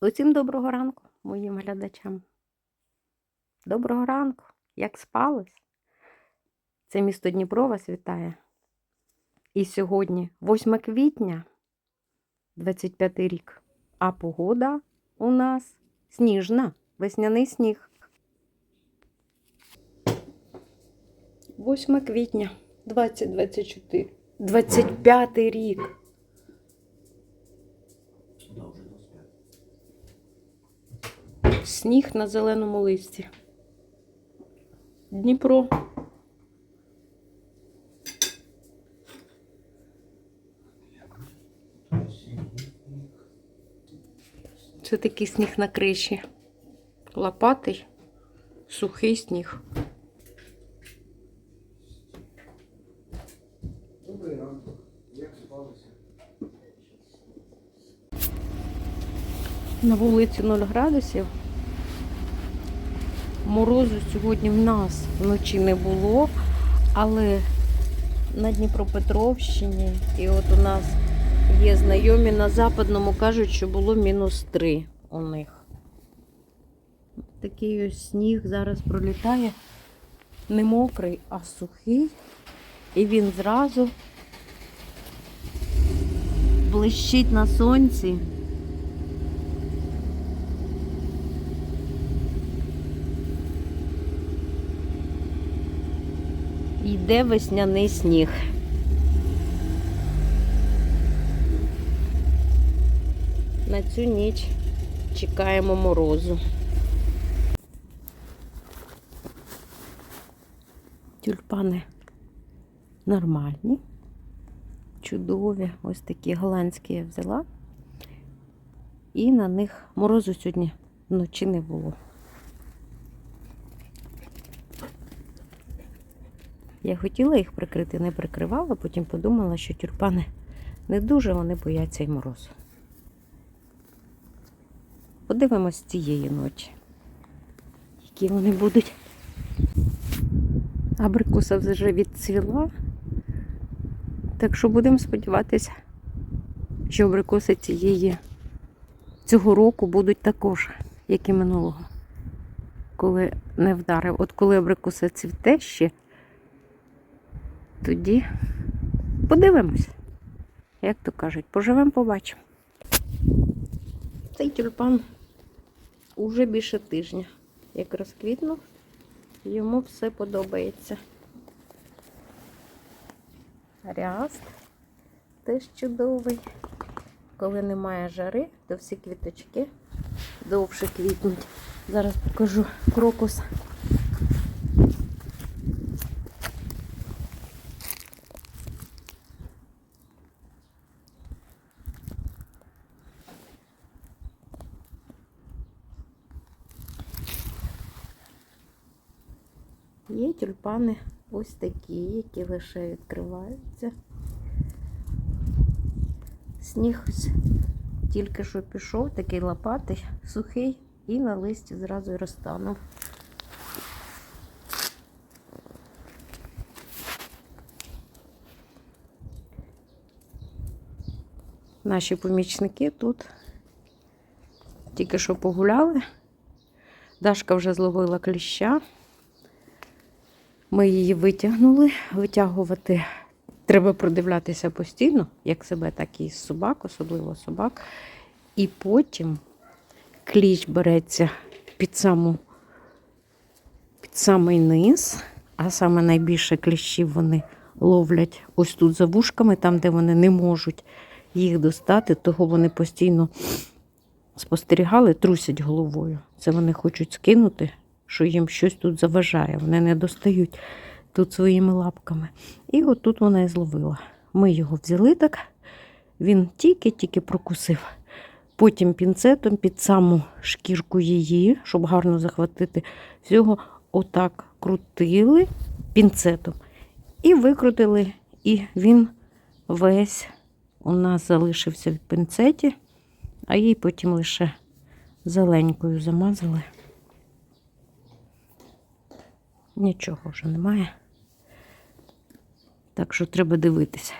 Усім доброго ранку, моїм глядачам. Доброго ранку, як спалось? Це місто Дніпро вас вітає. І сьогодні 8 квітня, 25 рік. А погода у нас сніжна, весняний сніг. 8 квітня 2024. 25 рік. Да, вже 25. Сніг на зеленому листі. Дніпро. Це такий сніг на криші. Лопатий, сухий сніг. Добрий ранок. Як спалося? На вулиці 0 градусів. Морозу сьогодні в нас вночі не було, але на Дніпропетровщині і от у нас є знайомі на западному кажуть, що було мінус 3 у них. Такий ось сніг зараз пролітає. Не мокрий, а сухий. І він зразу блищить на сонці. Йде весняний сніг. На цю ніч чекаємо морозу. Тюльпани нормальні, чудові. Ось такі голландські я взяла. І на них морозу сьогодні вночі не було. Я хотіла їх прикрити, не прикривала, потім подумала, що тюльпани не дуже вони бояться і морозу. Подивимось цієї ночі, які вони будуть. Абрикоса вже відцвіла. Так що будемо сподіватися, що абрикоси цієї цього року будуть також, як і минулого. Коли не вдарив. От коли абрикоса цвіте ще, тоді подивимось. Як то кажуть, поживемо, побачимо. Цей тюльпан уже більше тижня. Як розквітнув, йому все подобається. Ряст теж чудовий. Коли немає жари, то всі квіточки довше квітнуть. Зараз покажу крокус. Є тюльпани ось такі, які лише відкриваються. Сніг ось тільки що пішов, такий лопатий, сухий, і на листі зразу й розтанув. Наші помічники тут тільки що погуляли. Дашка вже зловила кліща. Ми її витягнули. Витягувати треба продивлятися постійно, як себе, так і собак, особливо собак. І потім кліщ береться під саму під самий низ, а саме найбільше кліщів вони ловлять ось тут за вушками, там, де вони не можуть їх достати, того вони постійно спостерігали, трусять головою. Це вони хочуть скинути, що їм щось тут заважає. Вони не достають тут своїми лапками. І от тут вона і зловила. Ми його взяли так, він тільки-тільки прокусив. Потім пінцетом під саму шкірку її, щоб гарно захватити, всього отак крутили пінцетом і викрутили, і він весь у нас залишився в пінцеті, а їй потім лише зеленькою замазали. Нічого вже немає. Так що треба дивитися.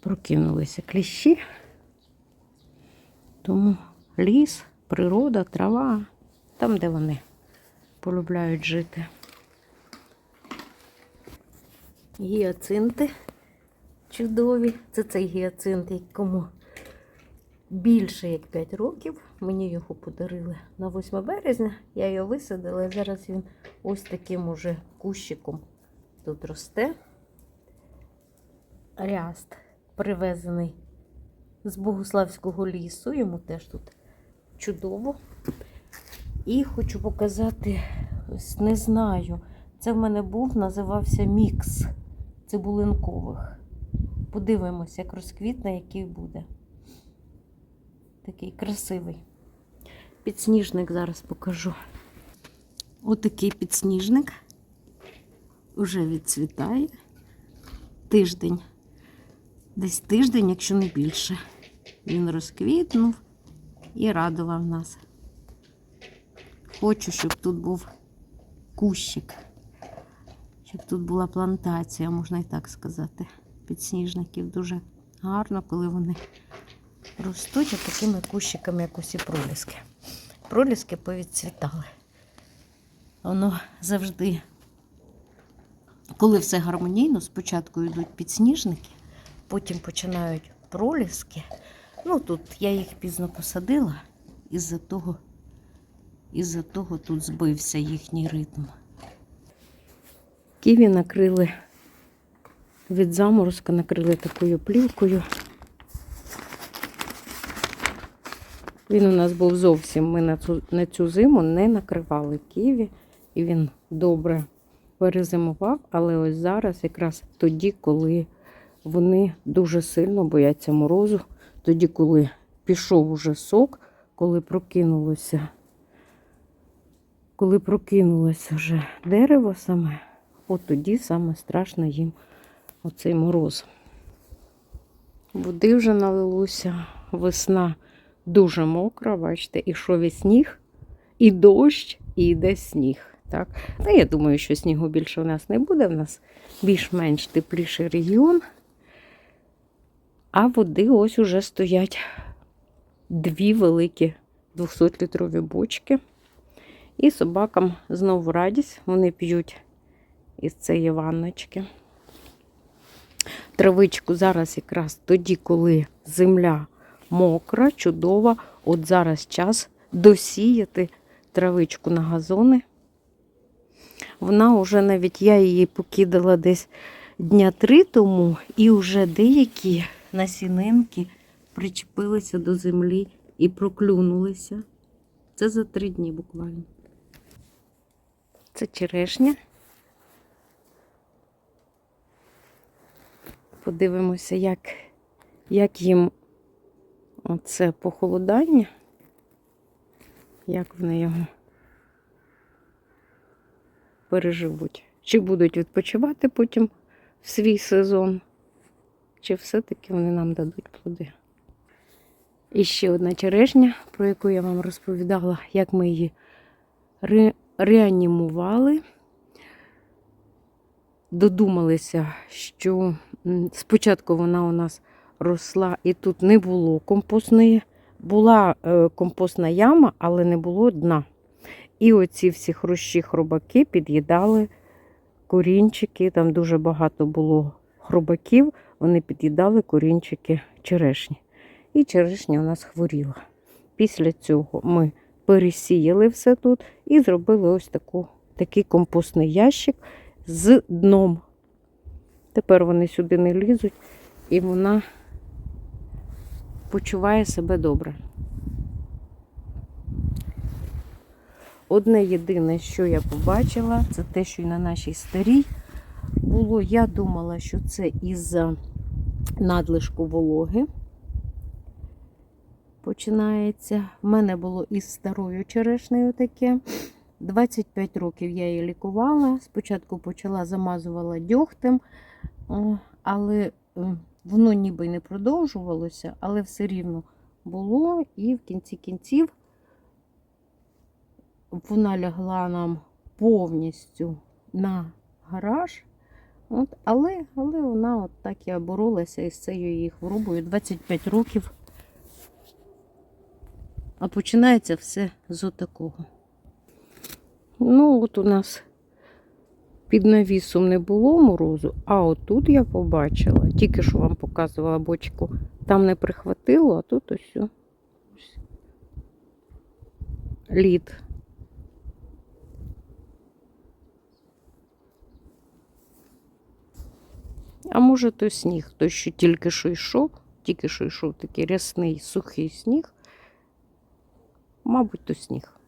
Прокинулися кліщі, тому ліс, природа, трава, там, де вони полюбляють жити. Гіацинти чудові. Це цей гіацинт, якому більше як 5 років. Мені його подарили на 8 березня. Я його висадила, зараз він ось таким уже кущиком тут росте. Ряст привезений з Богуславського лісу. Йому теж тут чудово. І хочу показати, ось не знаю. Це в мене був, називався мікс цибулинкових. Подивимося, як розквітне, який буде. Такий красивий. Підсніжник зараз покажу. Отакий підсніжник вже відцвітає. Тиждень. Десь тиждень, якщо не більше. Він розквітнув і радував нас. Хочу, щоб тут був кущик, щоб тут була плантація, можна і так сказати. Підсніжників дуже гарно, коли вони ростуть такими кущиками, як усі проліски. Проліски повідцвітали. Воно завжди, коли все гармонійно, спочатку йдуть підсніжники, потім починають проліски. Ну тут я їх пізно посадила, із-за того, із-за того тут збився їхній ритм. Ківі накрили від заморозка, накрили такою плівкою. Він у нас був зовсім. Ми на цю, на цю зиму не накривали ківі, і він добре перезимував. Але ось зараз, якраз тоді, коли вони дуже сильно бояться морозу, тоді, коли пішов уже сок, коли прокинулося, коли прокинулося вже дерево саме, от тоді саме страшно їм оцей мороз. Води вже налилося, весна дуже мокра, бачите, і сніг, і дощ, і йде сніг. Так? Та я думаю, що снігу більше у нас не буде. У нас більш-менш тепліший регіон. А води ось уже стоять дві великі 200-літрові бочки. І собакам знову радість. Вони п'ють із цієї ванночки. Травичку зараз якраз тоді, коли земля мокра, чудова. От зараз час досіяти травичку на газони. Вона вже навіть я її покидала десь дня три тому, і вже деякі насінинки причепилися до землі і проклюнулися. Це за три дні буквально. Це черешня. Подивимося, як, як їм оце похолодання, як вони його переживуть. Чи будуть відпочивати потім в свій сезон, чи все-таки вони нам дадуть плоди. І ще одна черешня, про яку я вам розповідала, як ми її ре- реанімували. Додумалися, що спочатку вона у нас росла і тут не було компостної. Була е, компостна яма, але не було дна. І оці всі хрущі хробаки під'їдали корінчики. Там дуже багато було хробаків, вони під'їдали корінчики черешні. І черешня у нас хворіла. Після цього ми пересіяли все тут і зробили ось таку, такий компостний ящик з дном. Тепер вони сюди не лізуть, і вона почуває себе добре. Одне єдине, що я побачила, це те, що і на нашій старій було. Я думала, що це із-за надлишку вологи починається. В мене було із старою черешнею таке. 25 років я її лікувала. Спочатку почала замазувала дьогтем, але е, воно ніби не продовжувалося, але все рівно було. І в кінці кінців вона лягла нам повністю на гараж. От, але, але вона от так я боролася із цією її хворобою 25 років. А починається все з отакого. Ну, от у нас під навісом не було морозу, а отут я побачила, тільки що вам показувала бочку, там не прихватило, а тут ось. ось Лід. А може, то сніг, той, що тільки що йшов, тільки що йшов такий рясний, сухий сніг. Мабуть, то сніг.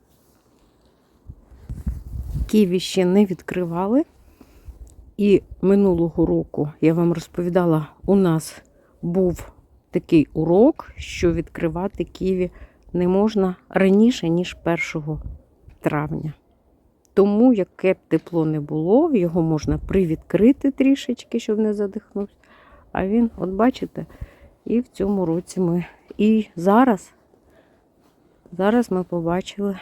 Києві ще не відкривали. І минулого року я вам розповідала, у нас був такий урок, що відкривати Києві не можна раніше, ніж 1 травня. Тому, яке б тепло не було, його можна привідкрити трішечки, щоб не задихнувся. А він, от бачите, і в цьому році ми. І зараз, зараз ми побачили.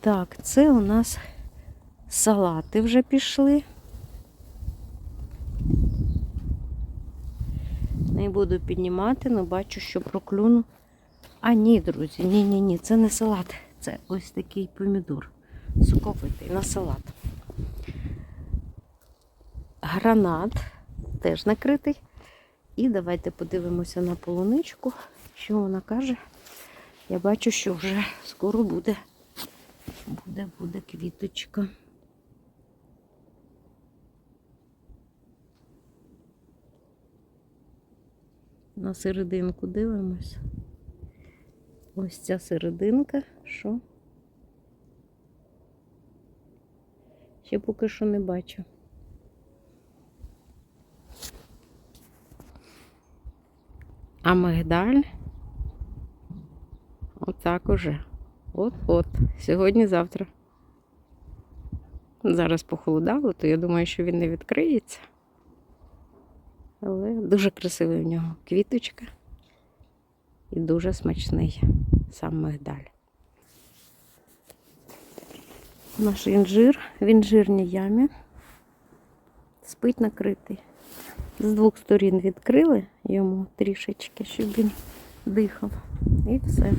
Так, це у нас салати вже пішли. Не буду піднімати, але бачу, що проклюну. А ні, друзі, ні, ні, це не салат. Це ось такий помідор. Соковитий на салат. Гранат теж накритий. І давайте подивимося на полуничку, що вона каже. Я бачу, що вже скоро буде, буде, буде квіточка. На серединку дивимось. Ось ця серединка, що? Ще поки що не бачу. А мигдаль отак уже. От-от. Сьогодні-завтра. Зараз похолодало, то я думаю, що він не відкриється. Але дуже красивий в нього квіточка і дуже смачний сам мигдаль. Наш інжир в інжирній ямі спить накритий. З двох сторін відкрили йому трішечки, щоб він дихав. І все.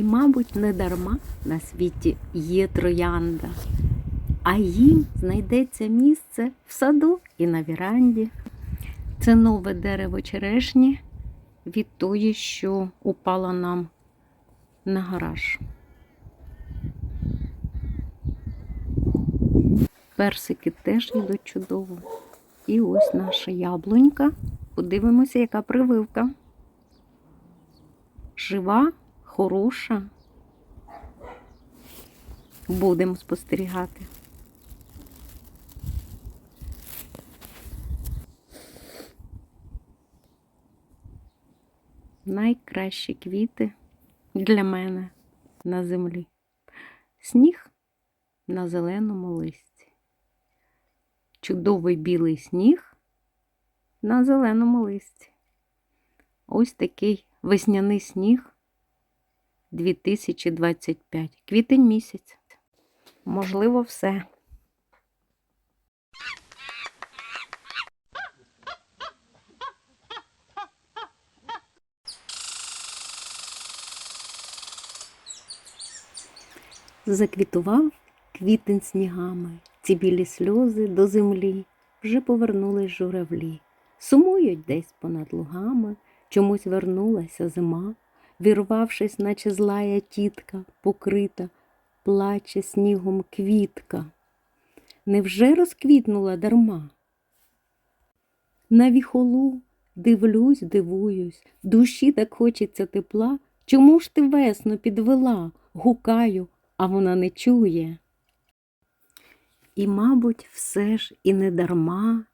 І, мабуть, не дарма на світі є троянда, а їм знайдеться місце в саду і на віранді. Це нове дерево черешні від тої, що упала нам на гараж. Персики теж йдуть чудово. І ось наша яблунька. Подивимося, яка прививка. Жива, хороша. Будемо спостерігати. Найкращі квіти для мене на землі. Сніг на зеленому листі. Чудовий білий сніг на зеленому листі. Ось такий весняний сніг 2025. Квітень місяць. Можливо, все. Заквітував квітень снігами, ці білі сльози до землі вже повернулись журавлі. Сумують десь понад лугами, чомусь вернулася зима, вірвавшись, наче злая тітка, покрита, плаче снігом квітка. Невже розквітнула дарма? На віхолу дивлюсь, дивуюсь, душі так хочеться тепла. Чому ж ти весну підвела? Гукаю, а вона не чує. І, мабуть, все ж і не дарма,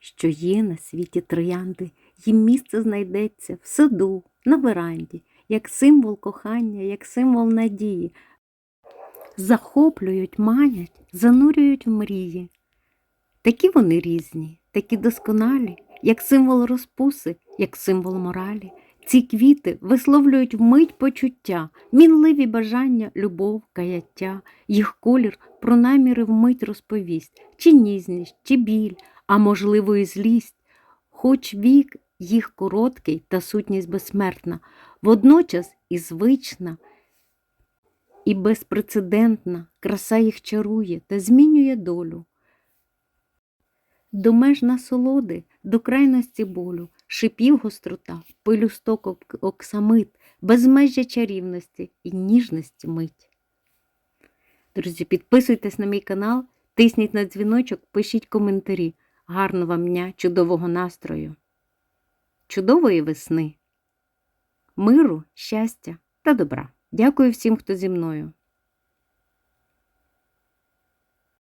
що є на світі троянди, їм місце знайдеться в саду, на веранді, як символ кохання, як символ надії. Захоплюють, манять, занурюють в мрії. Такі вони різні, такі досконалі, як символ розпуси, як символ моралі, Ці квіти висловлюють вмить почуття, мінливі бажання, любов, каяття, їх колір про наміри вмить розповість, чи ніжність, чи біль, а можливо і злість, хоч вік їх короткий та сутність безсмертна, водночас і звична, і безпрецедентна краса їх чарує та змінює долю. До меж насолоди, до крайності болю, шипів гострота, пилюсток ок- оксамит, безмежжя чарівності і ніжності мить. Друзі, підписуйтесь на мій канал, тисніть на дзвіночок, пишіть коментарі. Гарного вам дня, чудового настрою, чудової весни, миру, щастя та добра. Дякую всім, хто зі мною.